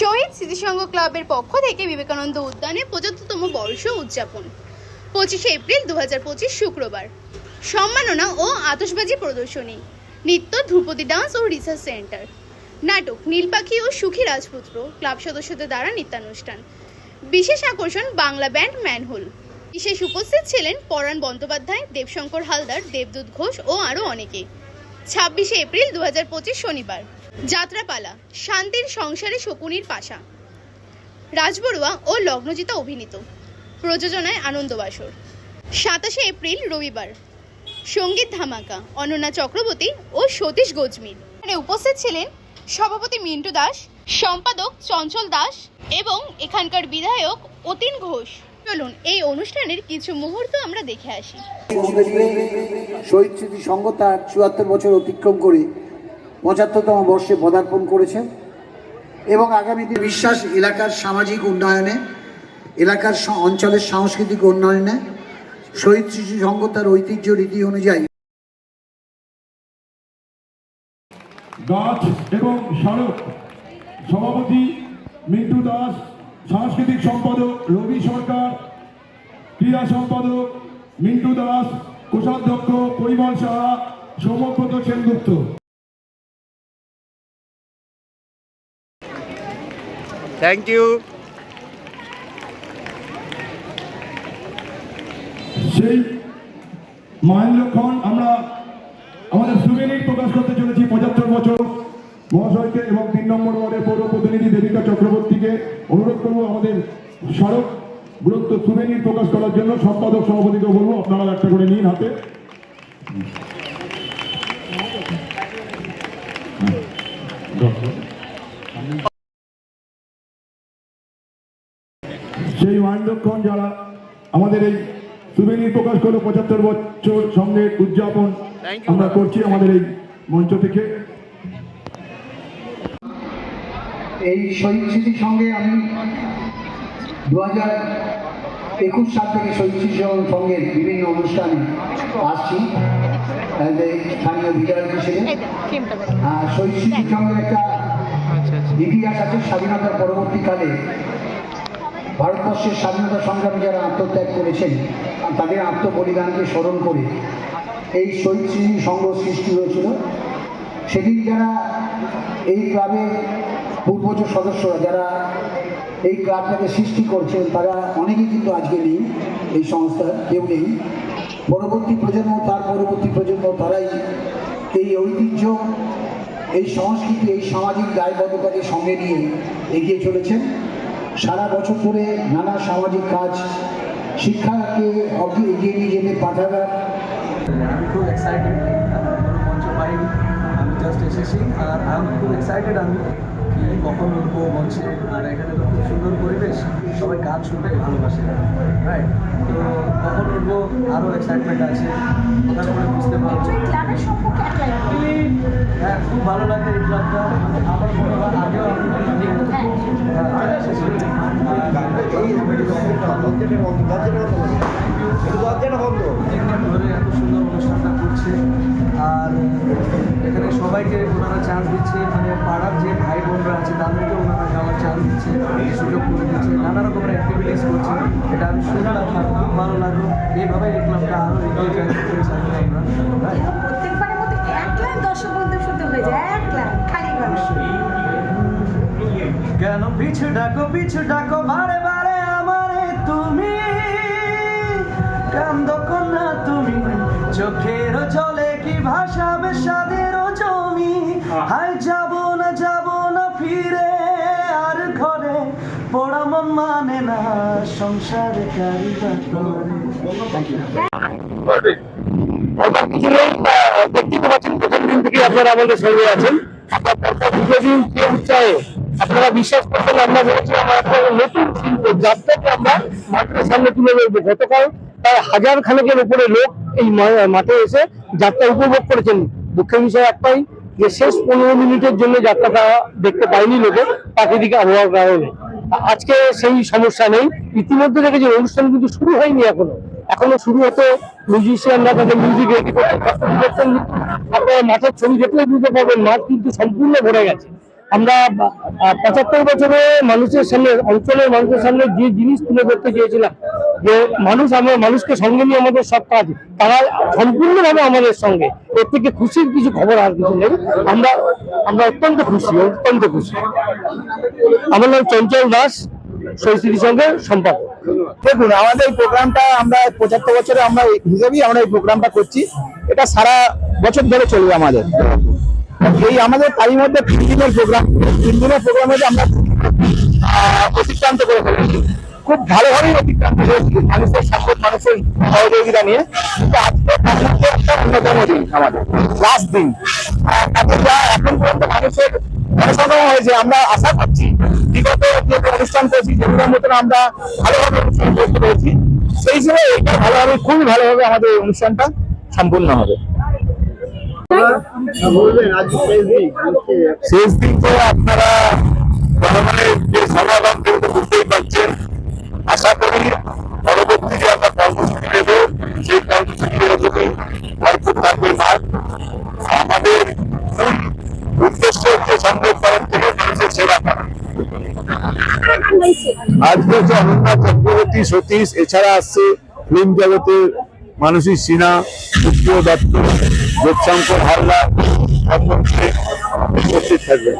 শহীদ স্মৃতিসংঘ ক্লাবের পক্ষ থেকে বিবেকানন্দ উদ্যানে পঁচাত্তরতম বর্ষ উদযাপন। পঁচিশে এপ্রিল দু শুক্রবার। সম্মাননা ও আতশবাজি প্রদর্শনী। নৃত্য, ধ্রুপদী ডান্স ও রিসার্চ সেন্টার। নাটক, নীলপাখি ও সুখী রাজপুত্র ক্লাব সদস্যদের দ্বারা নৃত্যানুষ্ঠান। বিশেষ আকর্ষণ, বাংলা ব্যান্ড ম্যানহোল। বিশেষ উপস্থিত ছিলেন পরাণ বন্দ্যোপাধ্যায়, দেবশঙ্কর হালদার, দেবদূত ঘোষ ও আরও অনেকে। ছাব্বিশে এপ্রিল দু হাজার পঁচিশ শনিবার। যাত্রাপালা, শান্তির সংসারে শকুনির পাশা। রাজবড়ুয়া ও লগ্নজিতা অভিনীত। প্রযোজনায় আনন্দবাসর। সাতাশে এপ্রিল, রবিবার। সংগীত ধামাকা, অনন্যা চক্রবর্তী ও সতীশ গজমির এখানে উপস্থিত ছিলেন সভাপতি মিন্টু দাস, সম্পাদক চঞ্চল দাস এবং এখানকার বিধায়ক অতীন ঘোষ। চলুন, এই অনুষ্ঠানের কিছু মুহূর্ত আমরা দেখে আসি। শহীদ স্মৃতি সংঘ তার চুয়াত্তর বছর অতিক্রম করে পঁচাত্তরতম বর্ষে পদার্পণ করেছে এবং আগামীতে বিশ্বাস এলাকার সামাজিক উন্নয়নে, এলাকার অঞ্চলের সাংস্কৃতিক উন্নয়নে, শহীদ শিশু সংঘ তার ঐতিহ্য রীতি অনুযায়ী গাছ এবং সড়ক সভাপতি মিন্টু দাস, সাংস্কৃতিক সম্পাদক রবি সরকার, ক্রীড়া সম্পাদক মিন্টু দাস, কোষাধ্যক্ষ পরিমল সাহা, সৌম্যব্রত সেনগুপ্ত। থ্যাংক ইউ সেই মহেন্দ্রক্ষণ আমরা আমাদের সুবেনির প্রকাশ করতে চলেছি পঁচাত্তর বছর মহাশয়কে এবং তিন নম্বর ওয়ার্ডের পৌর প্রতিনিধি দেবিকা চক্রবর্তীকে। অনুরোধ করব আমাদের সড়ক গুরুত্ব সুবেনির প্রকাশ করার জন্য। সম্পাদক সভাপতিকে বলব আপনারা একটা করে নিন হাতে। সেই মহেন্দ্রক্ষণ যারা আমাদের এই সুবেনির প্রকাশ করল পঁচাত্তর বছর সঙ্গে উদযাপন আমরা করছি আমাদের এই মঞ্চ থেকে। এই শহীদ স্মৃতির সঙ্গে আমি দু হাজার একুশ সাল থেকে শহীদ স্মৃতি সঙ্গের বিভিন্ন অনুষ্ঠানে আসছি। স্থানীয় বিধায়ক হিসেবে। আর শহীদ স্মৃতির সঙ্গে একটা ইতিহাস আছে স্বাধীনতার পরবর্তীকালে ভারতবর্ষের স্বাধীনতা সংগ্রামে যারা আত্মত্যাগ করেছেন, তাদের আত্মবলিদানকে স্মরণ করে এই শহীদ স্মৃতি সংঘ সৃষ্টি হয়েছিল। সেদিন যারা এই ক্লাবের পূর্বজ সদস্যরা যারা এই ক্লাবটাকে সৃষ্টি করছেন, তারা অনেকেই কিন্তু আজকে নেই এই সংস্থা, কেউ নেই। পরবর্তী প্রজন্ম, তার পরবর্তী প্রজন্ম, তারাই এই ঐতিহ্য, এই সংস্কৃতি, এই সামাজিক দায়বদ্ধতাকে সঙ্গে নিয়ে এগিয়ে চলেছেন। সারা বছর ধরে নানা সামাজিক কাজ শিক্ষাকে এগিয়ে নিয়ে যেতে পাঠাগার আমি খুব এক্সাইটেড আমি জাস্ট এসেছি, আর আমি খুব এক্সাইটেড আমি কখন উঠবো মঞ্চে, আর এখানে তো খুব সুন্দর সবাই গান শুনতে ভালোবাসে রাইট তো কখন উঠবো আরও এক্সাইটমেন্ট আছে ওটা করে বুঝতে বলুন। হ্যাঁ খুব ভালো লাগে এই ক্লাবটা। আমার মনে হয় আগেও আমি হ্যাঁ, এসেছি। অনেকদিন ধরে এত সুন্দর অনুষ্ঠানটা করছে। আর সবাইকে ওনারা চান্স দিচ্ছে মানে পাড়ার যে ভাই বোনরা আছে তাদেরকে ওনারা যাওয়ার চান্স দিচ্ছে সুযোগ করে দিচ্ছে নানা রকমের অ্যাক্টিভিটিস করছে। এটা আমি শুনলাম আর খুব ভালো লাগল। এইভাবে এই ক্লাবটা আরও এগিয়ে যায় আমরা প্রত্যেকবারের মতো এক লাইন দর্শক বন্ধু শুনতে হয়ে যায় এক লাইন খালি গান কেন পিছু ডাকো পিছু ডাকো বারে বারে আমারে তুমি। কান্দ কন্যা তুমি চোখের জলে কি সাদের জমি হাই যাব না যাব না ফিরে, আর ঘরে পড়া মন মানে না সংসারে থেকে আপনারা বিশ্বাস করছেন আমরা একটা নতুন যাত্রাকে আমরা মাঠের সামনে তুলে ধরবো। গতকাল প্রায় হাজার খানেকের উপরে লোক এই মাঠে এসে যাত্রা উপভোগ করেছেন। দুঃখের বিষয় একটাই যে শেষ পনেরো মিনিটের জন্য যাত্রাটা দেখতে পাইনি লোকে, প্রাকৃতিক আবহাওয়ার কারণে। আজকে সেই সমস্যা নেই। ইতিমধ্যে দেখেছি অনুষ্ঠান কিন্তু শুরু হয়নি এখনও। এখনও শুরু হতো মিউজিশিয়ানরা তাদের মিউজিক রেডি করতে। আপনারা মাঠের ছবি দেখলে বুঝতে পারবেন, মাঠ কিন্তু সম্পূর্ণ ভরে গেছে। আমরা পঁচাত্তর বছরে মানুষের সামনে, অঞ্চলের মানুষের সামনে যে জিনিস তুলে ধরতে চেয়েছিলাম, যে মানুষ আমরা, মানুষকে সঙ্গে নিয়ে আমাদের সব কাজ, তারা সম্পূর্ণভাবে আমাদের সঙ্গে। এর থেকে খুশির কিছু খবর আর কিছু নেই। আমরা আমরা অত্যন্ত খুশি অত্যন্ত খুশি। আমার নাম চঞ্চল দাস সরস্বতীর সঙ্গে সম্পাদক। দেখুন, আমাদের এই প্রোগ্রামটা আমরা পঁচাত্তর বছরে আমরা হিসেবেই আমরা এই প্রোগ্রামটা করছি। এটা সারা বছর ধরে চলবে আমাদের। এই আমাদের তারই মধ্যে তিন দিনের প্রোগ্রাম তিন দিনের প্রোগ্রামে আমরা অতিক্রান্ত করে ফেলেছি। খুব ভালোভাবেই অতিক্রান্ত করেছি মানুষের সাপোর্ট, মানুষের সহযোগিতা নিয়ে। অন্যতম দিন আমাদের লাস্ট দিন। যা এখন পর্যন্ত মানুষের জনসমাগম হয়েছে, আমরা আশা করছি, বিগত অনুষ্ঠান করেছি যেগুলোর মতন আমরা ভালোভাবে অনুষ্ঠান করতে পেরেছি, সেই হিসেবে এটা ভালোভাবে, খুবই ভালোভাবে আমাদের অনুষ্ঠানটা সম্পূর্ণ হবে। শেষ দিন আপনারা যে সমাগম কিন্তু বুঝতেই পারছেন। আশা করি পরবর্তী যে আমরা কর্মসূচি দেবো সেই ভরপুর থাকবে আমাদের উদ্দেশ্য হচ্ছে সংযোগ তরফ থেকে মানুষের সেবা আজকে হচ্ছে অনন্যা চক্রবর্তী, সতীশ, এছাড়া আসছে ফিল্ম জগতের মানসী সিনহা, সুপ্রিয় দত্ত। যোগশঙ্কর হালদার পদ্মশ্রী উপস্থিত থাকবেন